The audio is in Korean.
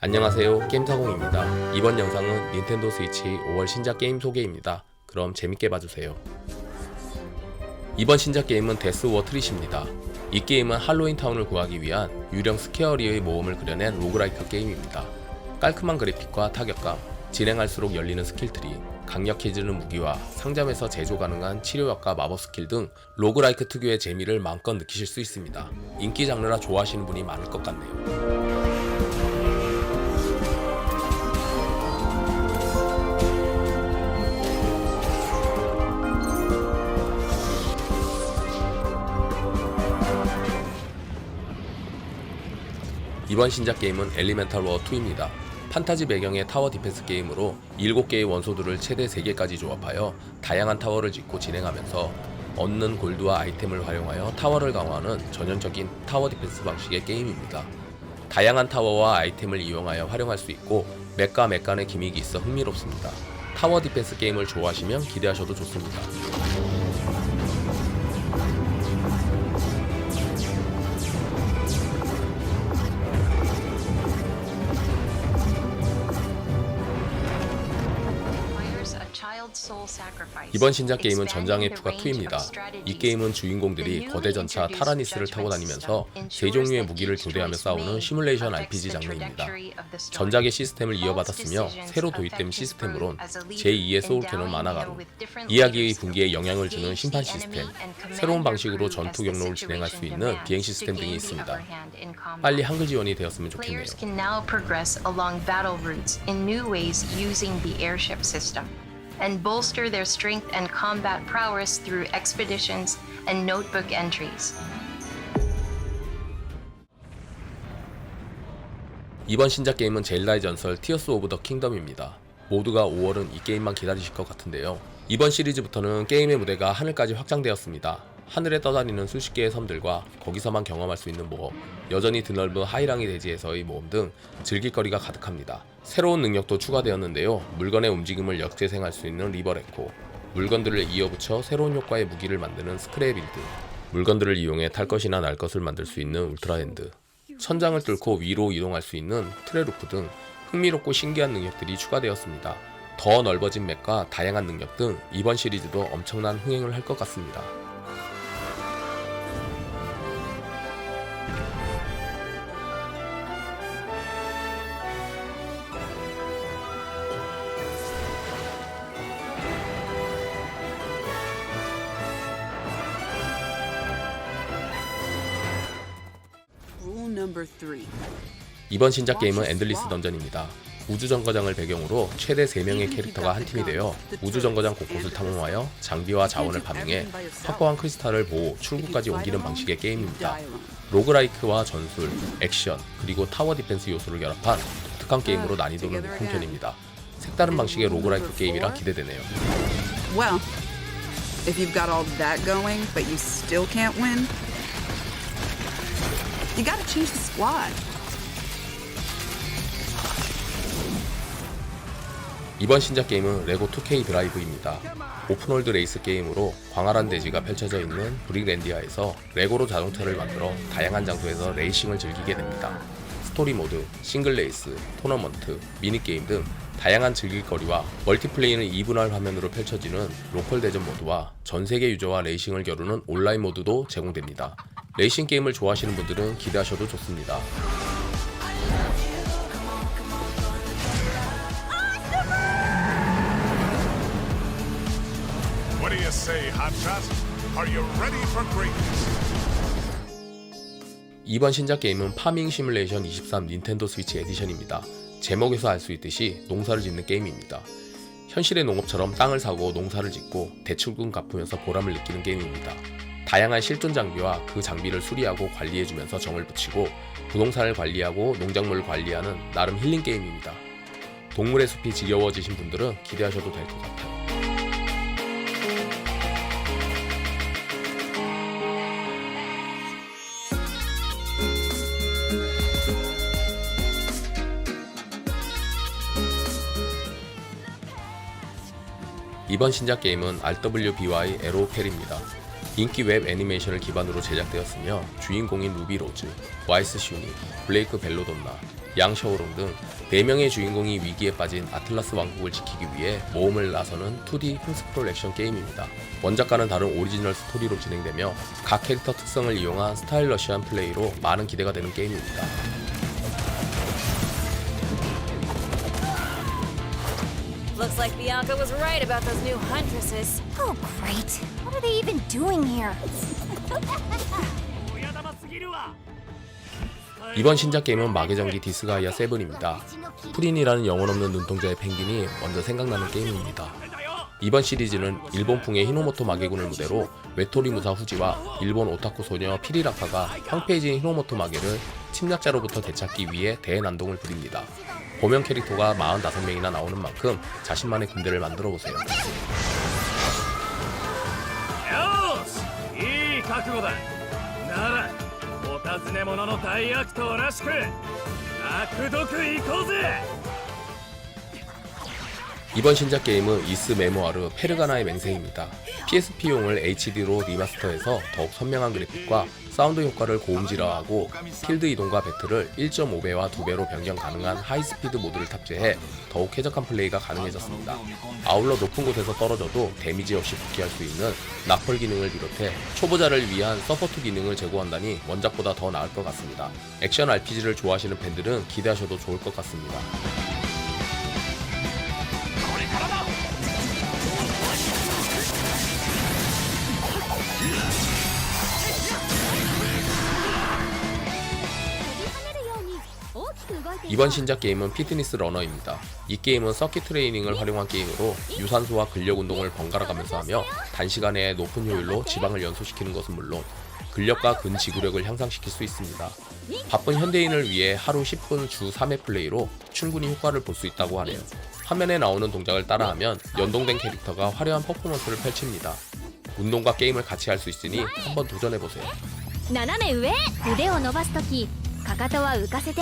안녕하세요. 게임사공입니다. 이번 영상은 닌텐도 스위치 5월 신작 게임 소개입니다. 그럼 재밌게 봐주세요. 이번 신작 게임은 데스워 트릿입니다. 이 게임은 할로윈 타운을 구하기 위한 유령 스케어리의 모험을 그려낸 로그라이크 게임입니다. 깔끔한 그래픽과 타격감 진행할수록 열리는 스킬트리 강력해지는 무기와 상점에서 제조 가능한 치료약과 마법 스킬 등 로그라이크 특유의 재미를 마음껏 느끼실 수 있습니다. 인기 장르라 좋아하시는 분이 많을 것 같네요 이번 신작 게임은 엘리멘탈 워 2입니다. 판타지 배경의 타워 디펜스 게임으로 7개의 원소들을 최대 3개까지 조합하여 다양한 타워를 짓고 진행하면서 얻는 골드와 아이템을 활용하여 타워를 강화하는 전형적인 타워 디펜스 방식의 게임입니다. 다양한 타워와 아이템을 이용하여 활용할 수 있고 맵과 맵 간의 기믹이 있어 흥미롭습니다. 타워 디펜스 게임을 좋아하시면 기대하셔도 좋습니다. 이번 신작 게임은 전장의 투가 2입니다. 이 게임은 주인공들이 거대 전차 타라니스를 타고 다니면서 세 종류의 무기를 교대하며 싸우는 시뮬레이션 RPG 장르입니다. 전작의 시스템을 이어받았으며 새로 도입된 시스템으론 제2의 소울 캐논 만화가루, 이야기의 분기에 영향을 주는 심판 시스템, 새로운 방식으로 전투 경로를 진행할 수 있는 비행 시스템 등이 있습니다. 빨리 한글 지원이 되었으면 좋겠네요. And bolster their strength and combat prowess through expeditions and notebook entries. 이번 신작 게임은 젤다의 전설 티어스 오브 더 킹덤입니다. 모두가 5월은 이 게임만 기다리실 것 같은데요. 이번 시리즈부터는 게임의 무대가 하늘까지 확장되었습니다. 하늘에 떠다니는 수십 개의 섬들과 거기서만 경험할 수 있는 모험, 여전히 드넓은 하이랑이 대지에서의 모험 등 즐길거리가 가득합니다. 새로운 능력도 추가되었는데요. 물건의 움직임을 역재생할 수 있는 리버레코, 물건들을 이어붙여 새로운 효과의 무기를 만드는 스크래빌드, 물건들을 이용해 탈 것이나 날 것을 만들 수 있는 울트라핸드, 천장을 뚫고 위로 이동할 수 있는 트레루프 등 흥미롭고 신기한 능력들이 추가되었습니다. 더 넓어진 맵과 다양한 능력 등 이번 시리즈도 엄청난 흥행을 할 것 같습니다. 이번 신작 게임은 엔들리스 던전입니다. 우주정거장을 배경으로 최대 3명의 캐릭터가 한 팀이 되어 우주정거장 곳곳을 탐험하여 장비와 자원을 파밍해 확보한 크리스탈을 모으 출구까지 옮기는 방식의 게임입니다. 로그라이크와 전술, 액션, 그리고 타워 디펜스 요소를 결합한 독특한 게임으로 난이도는 높은 편입니다. 색다른 방식의 로그라이크 게임이라 기대되네요. Well, if you've got all that going, but you still can't win, you gotta change the squad. 이번 신작 게임은 레고 2K 드라이브입니다. 오픈월드 레이스 게임으로 광활한 대지가 펼쳐져 있는 브릭랜디아에서 레고로 자동차를 만들어 다양한 장소에서 레이싱을 즐기게 됩니다. 스토리 모드, 싱글 레이스, 토너먼트, 미니게임 등 다양한 즐길거리와 멀티플레이는 2분할 화면으로 펼쳐지는 로컬 대전 모드와 전 세계 유저와 레이싱을 겨루는 온라인 모드도 제공됩니다. 레이싱 게임을 좋아하시는 분들은 기대하셔도 좋습니다. 이번 신작 게임은 파밍 시뮬레이션 23 닌텐도 스위치 에디션입니다. 제목에서 알 수 있듯이 농사를 짓는 게임입니다. 현실의 농업처럼 땅을 사고 농사를 짓고 대출금 갚으면서 보람을 느끼는 게임입니다. 다양한 실존 장비와 그 장비를 수리하고 관리해주면서 정을 붙이고 부동산을 관리하고 농작물을 관리하는 나름 힐링 게임입니다. 동물의 숲이 지겨워지신 분들은 기대하셔도 될 것 같아요. 이번 신작 게임은 RWBY 에로펠입니다. 인기 웹 애니메이션을 기반으로 제작되었으며 주인공인 루비 로즈, 와이스 슈니, 블레이크 벨로돈나, 양 셔오롱 등 4명의 주인공이 위기에 빠진 아틀라스 왕국을 지키기 위해 모험을 나서는 2D 흥스프롤 액션 게임입니다. 원작과는 다른 오리지널 스토리로 진행되며 각 캐릭터 특성을 이용한 스타일러시한 플레이로 많은 기대가 되는 게임입니다. Looks like Bianca was right about those new huntresses. Oh, great. What are they even doing here? 이번 신작 게임은 마계전기 디스가이아 7입니다. 프린이라는 영혼 없는 눈동자의 펭귄이 먼저 생각나는 게임입니다. 이번 시리즈는 일본풍의 히노모토 마계군을 무대로 외토리 무사 후지와 일본 오타쿠 소녀 피리라카가 황폐해진 히노모토 마계를 침략자로부터 되찾기 위해 대난동을 부립니다. 보명 캐릭터가 45명이나 나오는 만큼 자신만의 군대를 만들어 보세요. 이번 신작 게임은 이스 메모아르 페르가나의 맹세입니다. PSP용을 HD로 리마스터해서 더욱 선명한 그래픽과 사운드 효과를 고음질화하고 필드 이동과 배틀을 1.5배와 2배로 변경 가능한 하이스피드 모드를 탑재해 더욱 쾌적한 플레이가 가능해졌습니다. 아울러 높은 곳에서 떨어져도 데미지 없이 복귀할 수 있는 나펄 기능을 비롯해 초보자를 위한 서포트 기능을 제공한다니 원작보다 더 나을 것 같습니다. 액션 RPG를 좋아하시는 팬들은 기대하셔도 좋을 것 같습니다. 이번 신작 게임은 피트니스 러너입니다. 이 게임은 서킷 트레이닝을 활용한 게임으로 유산소와 근력 운동을 번갈아 가면서 하며 단시간에 높은 효율로 지방을 연소시키는 것은 물론 근력과 근지구력을 향상시킬 수 있습니다. 바쁜 현대인을 위해 하루 10분 주 3회 플레이로 충분히 효과를 볼 수 있다고 하네요. 화면에 나오는 동작을 따라하면 연동된 캐릭터가 화려한 퍼포먼스를 펼칩니다. 운동과 게임을 같이 할 수 있으니 한번 도전해보세요. 斜め上腕を伸ばすときかかとは浮かせて